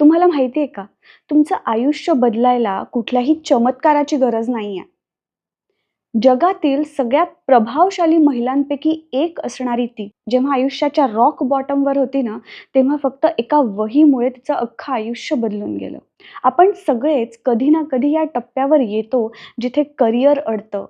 तुम्हाला माहिती आहे का? तुमचं आयुष्य बदलायला कुठल्याही चमत्काराची गरज नाहीये. जगातील सगळ्यात प्रभावशाली महिलांपैकी एक असणारी ती, जेव्हा आयुष्याच्या रॉक बॉटमवर होती ना, तेव्हा फक्त एका वहीमुळे तिचं अख्खं आयुष्य बदलून गेलं. आपण सगळेच कधी ना कधी या टप्प्यावर येतो, जिथे करिअर अडतं,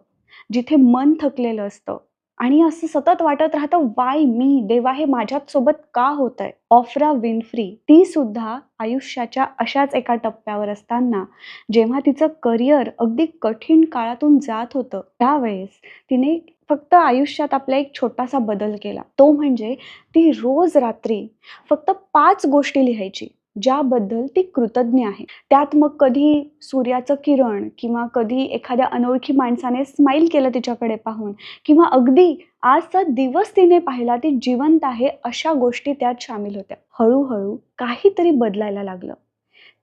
जिथे मन थकलेलं असतं आणि असं सतत वाटत राहतं, वाय मी? देवा, हे माझ्याचसोबत का होतंय?" ऑफ्रा विनफ्री ती सुद्धा आयुष्याच्या अशाच एका टप्प्यावर असताना, जेव्हा तिचं करिअर अगदी कठीण काळातून जात होतं, त्यावेळेस तिने फक्त आयुष्यात आपला एक छोटासा बदल केला. तो म्हणजे ती रोज रात्री फक्त पाच गोष्टी लिहायची, ज्याबद्दल ती कृतज्ञ आहे. त्यात मग कधी सूर्याचं किरण किंवा कधी एखाद्या अनोळखी माणसाने स्माईल केलं तिच्याकडे पाहून किंवा अगदी आजचा दिवस तिने पाहिला, ती जिवंत आहे, अशा गोष्टी त्यात सामील होत्या. हळूहळू काहीतरी बदलायला लागलं.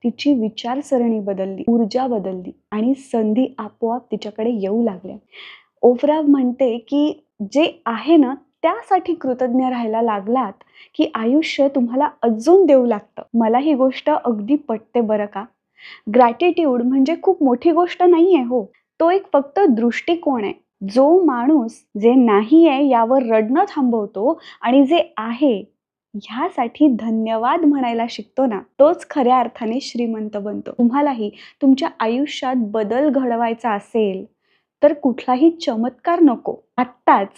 तिची विचारसरणी बदलली, ऊर्जा बदलली आणि संधी आपोआप तिच्याकडे येऊ लागल्या. ओफ्रा म्हणते, की जे आहे ना, त्यासाठी कृतज्ञ राहायला लागलात, की आयुष्य तुम्हाला अजून देऊ लागतं. मला ही गोष्ट अगदी पटते बरं का. ग्रॅटिट्यूड म्हणजे खूप मोठी गोष्ट नाहीये हो. तो एक फक्त दृष्टिकोन आहे. जो माणूस जे नाहीये यावर रडणं थांबवतो आणि जे आहे ह्यासाठी धन्यवाद म्हणायला शिकतो ना, तोच खऱ्या अर्थाने श्रीमंत बनतो. तुम्हालाही तुमच्या आयुष्यात बदल घडवायचा असेल, तर कुठलाही चमत्कार नको. आत्ताच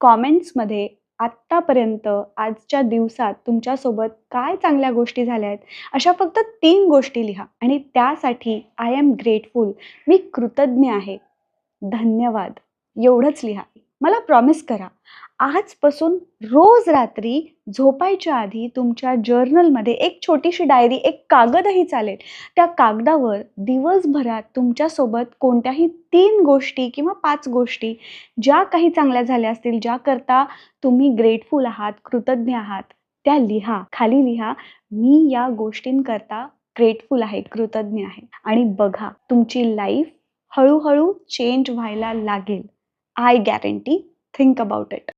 कॉमेंट्समध्ये आत्तापर्यंत आजच्या दिवसात तुमच्यासोबत काय चांगल्या गोष्टी झाल्या आहेत अशा फक्त तीन गोष्टी लिहा आणि त्यासाठी आय एम ग्रेटफुल मी कृतज्ञ आहे. धन्यवाद एवढंच लिहा. मला प्रॉमिस करा, आजपासून रोज रात्री झोपायच्या आधी तुमच्या जर्नलमध्ये एक छोटीशी डायरी, एक कागदही चालेल. त्या कागदावर दिवसभरात तुमच्यासोबत कोणत्याही तीन गोष्टी किंवा पाच गोष्टी ज्या काही चांगल्या झाल्या असतील, ज्याकरता तुम्ही ग्रेटफुल आहात, कृतज्ञ आहात, त्या लिहा. खाली लिहा, "मी या गोष्टींकरता ग्रेटफुल आहे, कृतज्ञ आहे." आणि बघा तुमची लाईफ हळूहळू चेंज व्हायला लागेल. I guarantee. Think about it.